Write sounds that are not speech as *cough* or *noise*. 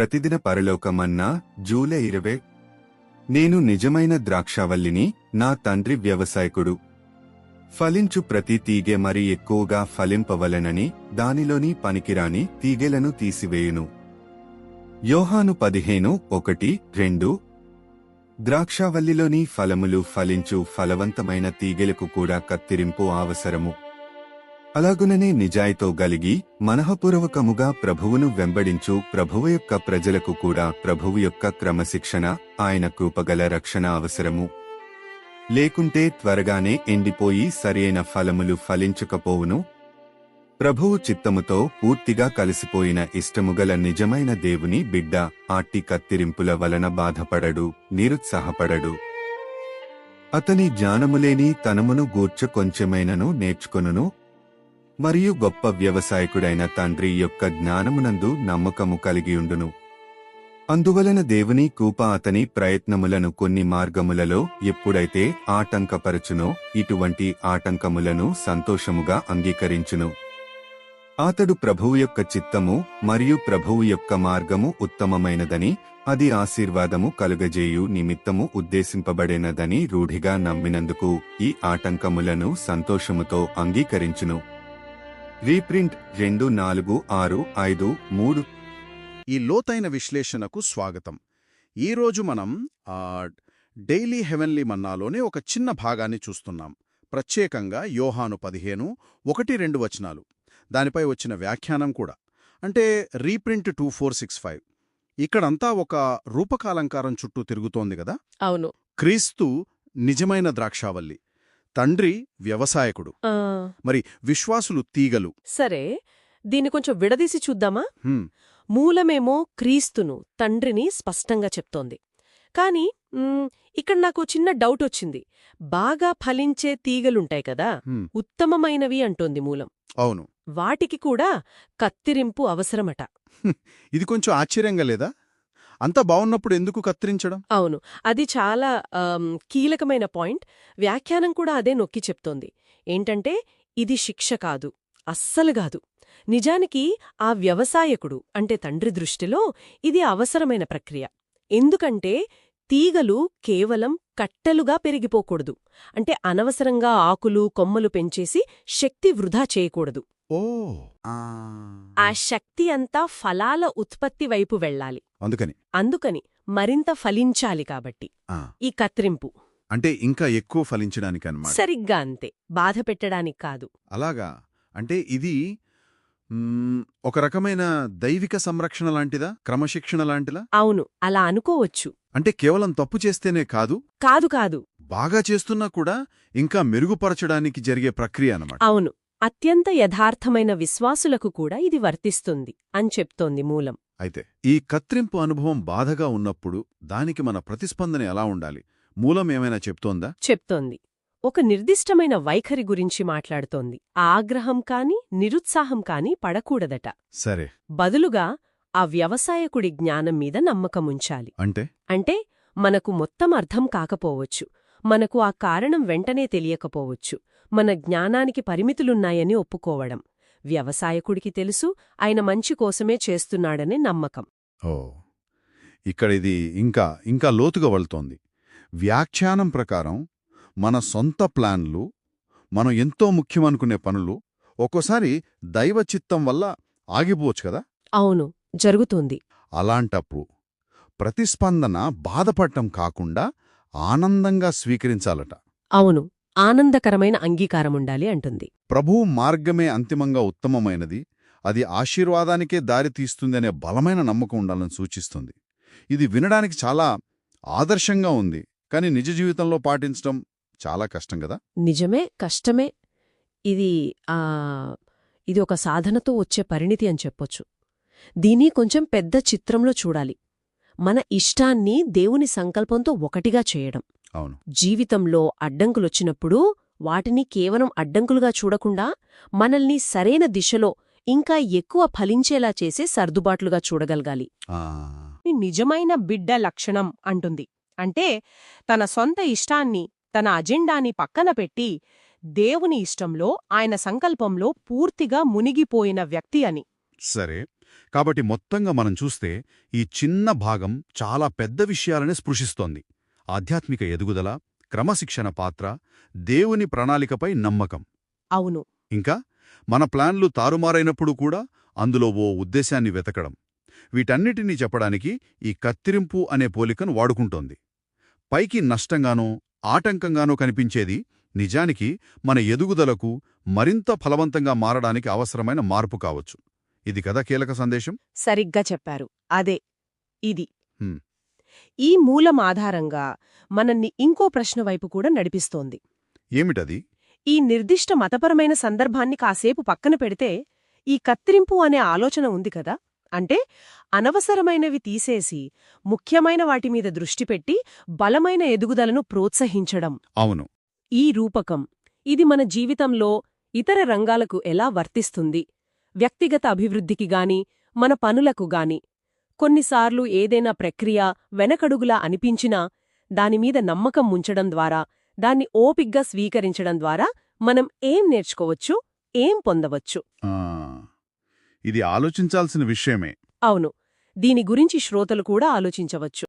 ప్రతిదిన పరలోకమన్నా July ఇరవై. నేను నిజమైన ద్రాక్షావల్లిని నా తండ్రి వ్యవసాయకుడు. ఫలించు ప్రతి తీగె మరి ఎక్కువగా ఫలింపవలెనని దానిలోని పనికిరాని తీగెలను తీసివేయును. యోహాను పదిహేను ఒకటి రెండు. ద్రాక్షావల్లిలోని ఫలములు ఫలించు ఫలవంతమైన తీగెలకు కూడా కత్తిరింపు అవసరము. అలాగుననే నిజాయితో గలిగి మనఃపూర్వకముగా ప్రభువును వెంబడించు ప్రభువు యొక్క ప్రజలకు కూడా ప్రభువు యొక్క క్రమశిక్షణ ఆయన కృపగల రక్షణ అవసరము. లేకుంటే త్వరగానే ఎండిపోయి సరియైన ఫలములు ఫలించకపోవును. ప్రభువు చిత్తముతో పూర్తిగా కలిసిపోయిన ఇష్టముగల నిజమైన దేవుని బిడ్డ ఆట్టి కత్తిరింపుల వలన బాధపడడు నిరుత్సాహపడడు. అతని జ్ఞానములేని తనమును గూర్చ కొంచెమైనను నేర్చుకొనును మరియు గొప్ప వ్యవసాయకుడైన తండ్రి యొక్క జ్ఞానమునందు నమ్మకము కలిగియుండును అందువలన దేవుని కూప అతని ప్రయత్నములను కొన్ని మార్గములలో ఎప్పుడైతే ఆటంకపరచునో ఇటువంటి ఆటంకములను సంతోషముగా అంగీకరించును. అతడు ప్రభువు యొక్క చిత్తము మరియు ప్రభువు యొక్క మార్గము ఉత్తమమైనదని అది ఆశీర్వాదము కలుగజేయు నిమిత్తము ఉద్దేశింపబడినదని రూఢిగా నమ్మినందుకు ఈ ఆటంకములను సంతోషముతో అంగీకరించును. రీప్రింట్ రెండు నాలుగు ఆరు ఐదు మూడు. ఈ లోతైన విశ్లేషణకు స్వాగతం. ఈరోజు మనం ఆ, డైలీ హెవెన్లీ మన్నాలోనే ఒక చిన్న భాగాన్ని చూస్తున్నాం. ప్రత్యేకంగా యోహాను పదిహేను ఒకటి రెండు వచనాలు. దానిపై వచ్చిన వ్యాఖ్యానం కూడా. అంటే reprint two four six five. ఇక్కడంతా ఒక రూపకాలంకారం చుట్టూ తిరుగుతోంది కదా? అవును. క్రీస్తు నిజమైన ద్రాక్షావల్లి. తండ్రి వ్యవసాయకుడు. మరి విశ్వాసులు తీగలు. సరే దీన్ని కొంచెం విడదీసి చూద్దామా? మూలమేమో క్రీస్తును తండ్రిని స్పష్టంగా చెప్తోంది. కాని ఇక్కడ నాకు చిన్న డౌట్ వచ్చింది. బాగా ఫలించే తీగలుంటాయి కదా. ఉత్తమమైనవి అంటోంది మూలం. అవును. వాటికి కూడా కత్తిరింపు అవసరమట. *laughs* ఇది కొంచెం ఆశ్చర్యంగా లేదా? అంత బాగున్నప్పుడు ఎందుకు కత్తిరించడం? అవును. అది చాలా కీలకమైన పాయింట్. వ్యాఖ్యానం కూడా అదే నొక్కి చెప్తోంది. ఏంటంటే ఇది శిక్ష కాదు. అస్సలు కాదు. నిజానికి ఆ వ్యవసాయకుడు అంటే తండ్రి దృష్టిలో ఇది అవసరమైన ప్రక్రియ. ఎందుకంటే తీగలు కేవలం కట్టెలుగా పెరిగిపోకూడదు. అంటే అనవసరంగా ఆకులు కొమ్మలు పెంచేసి శక్తి వృధా చేయకూడదు. ఓ. ఆ. శక్తి అంతా ఫలాల ఉత్పత్తి వైపు వెళ్ళాలి. అందుకని. అందుకని మరింత ఫలించాలి కాబట్టి. ఈ కత్తిరింపు. అంటే ఇంకా ఎక్కువ ఫలించడానికి అన్నమాట సరిగ్గా అంతే. బాధ పెట్టడానికి కాదు. అలాగా. అంటే ఇది మ్మ్, ఒక రకమైన దైవిక సంరక్షణ లాంటిదా? క్రమశిక్షణ లాంటిదా? అవును. అలా అనుకోవచ్చు. అంటే కేవలం తప్పు చేస్తేనే కాదు? కాదు కాదు. బాగా చేస్తున్నా కూడా ఇంకా మెరుగుపరచడానికి జరిగే ప్రక్రియ అన్నమాట. అవును. అత్యంత యథార్థమైన విశ్వాసులకు కూడా ఇది వర్తిస్తుంది అని చెప్తోంది మూలం. అయితే ఈ కత్తిరింపు అనుభవం బాధగా ఉన్నప్పుడు దానికి మన ప్రతిస్పందన ఎలా ఉండాలి? మూలం ఏమైనా చెప్తోందా? చెప్తోంది. ఒక నిర్దిష్టమైన వైఖరి గురించి మాట్లాడుతోంది. ఆగ్రహం కాని నిరుత్సాహం కాని పడకూడదట. సరే. బదులుగా ఆ వ్యవసాయకుడి జ్ఞానం మీద నమ్మకముంచాలి అంటే? అంటే మనకు మొత్తం అర్థం కాకపోవచ్చు. మనకు ఆ కారణం వెంటనే తెలియకపోవచ్చు. మన జ్ఞానానికి పరిమితులున్నాయని ఒప్పుకోవడం. వ్యవసాయకుడికి తెలుసు ఆయన మంచి కోసమే చేస్తున్నాడనే నమ్మకం. ఓ ఇక్కడ ఇది ఇంకా ఇంకా లోతుగా వెళ్తోంది. వ్యాఖ్యానం ప్రకారం మన సొంత ప్లాన్లు మనం ఎంతో ముఖ్యమనుకునే పనులు ఒక్కోసారి దైవ చిత్తం వల్ల ఆగిపోవచ్చు కదా? అవును జరుగుతుంది. అలాంటప్పుడు ప్రతిస్పందన బాధపడటం కాకుండా ఆనందంగా స్వీకరించాలట. అవును ఆనందకరమైన అంగీకారముండాలి అంటుంది. ప్రభువు మార్గమే అంతిమంగా ఉత్తమమైనది అది ఆశీర్వాదానికే దారి తీస్తుందనే బలమైన నమ్మకం ఉండాలని సూచిస్తుంది. ఇది వినడానికి చాలా ఆదర్శంగా ఉంది కానీ నిజ జీవితంలో పాటించడం చాలా కష్టం కదా? నిజమే కష్టమే. ఇది ఆ ఇది ఒక సాధనతో వచ్చే పరిణితి అని చెప్పొచ్చు. దీన్ని కొంచెం పెద్ద చిత్రంలో చూడాలి. మన ఇష్టాన్ని దేవుని సంకల్పంతో ఒకటిగా చేయడం. అవును. జీవితంలో అడ్డంకులొచ్చినప్పుడు వాటిని కేవలం అడ్డంకులుగా చూడకుండా మనల్ని సరైన దిశలో ఇంకా ఎక్కువ ఫలించేలా చేసే సర్దుబాట్లుగా చూడగలగాలి. నిజమైన బిడ్డ లక్షణం అంటుంది. అంటే తన సొంత ఇష్టాన్ని తన అజెండాని పక్కన పెట్టి దేవుని ఇష్టంలో ఆయన సంకల్పంలో పూర్తిగా మునిగిపోయిన వ్యక్తి అని. సరే. కాబట్టి మొత్తంగా మనం చూస్తే ఈ చిన్న భాగం చాలా పెద్ద విషయాలనే స్పృశిస్తోంది. ఆధ్యాత్మిక ఎదుగుదల క్రమశిక్షణ పాత్ర దేవుని ప్రణాళికపై నమ్మకం. అవును. ఇంకా మన ప్లాన్లు తారుమారైనప్పుడు కూడా అందులో ఓ ఉద్దేశాన్ని వెతకడం. వీటన్నిటినీ చెప్పడానికి ఈ కత్తిరింపు అనే పోలికను వాడుకుంటోంది. పైకి నష్టంగానో ఆటంకంగానో కనిపించేది నిజానికి మన ఎదుగుదలకు మరింత ఫలవంతంగా మారడానికి అవసరమైన మార్పు కావచ్చు. ఇది కదా కీలక సందేశం? సరిగ్గా చెప్పారు. అదే ఇది. ఈ మూలం ఆధారంగా మనల్ని ఇంకో ప్రశ్న వైపు కూడా నడిపిస్తోంది. ఏమిటది? ఈ నిర్దిష్ట మతపరమైన సందర్భాన్ని కాసేపు పక్కన పెడితే ఈ కత్తిరింపు అనే ఆలోచన ఉంది కదా? అంటే అనవసరమైనవి తీసేసి ముఖ్యమైన వాటి మీద దృష్టి పెట్టి బలమైన ఎదుగుదలను ప్రోత్సహించడం. అవును. ఈ రూపకం ఇది మన జీవితంలో ఇతర రంగాలకు ఎలా వర్తిస్తుంది? వ్యక్తిగత అభివృద్ధికి గాని మన పనులకు గాని కొన్నిసార్లు ఏదైనా ప్రక్రియ వెనకడుగులా అనిపించినా దానిమీద నమ్మకం ఉంచడం ద్వారా దాన్ని ఓపిగ్గా స్వీకరించడం ద్వారా మనం ఏం నేర్చుకోవచ్చు ఏం పొందవచ్చు? ఇది ఆలోచించాల్సిన విషయమే. అవును. దీని గురించి శ్రోతలు కూడా ఆలోచించవచ్చు.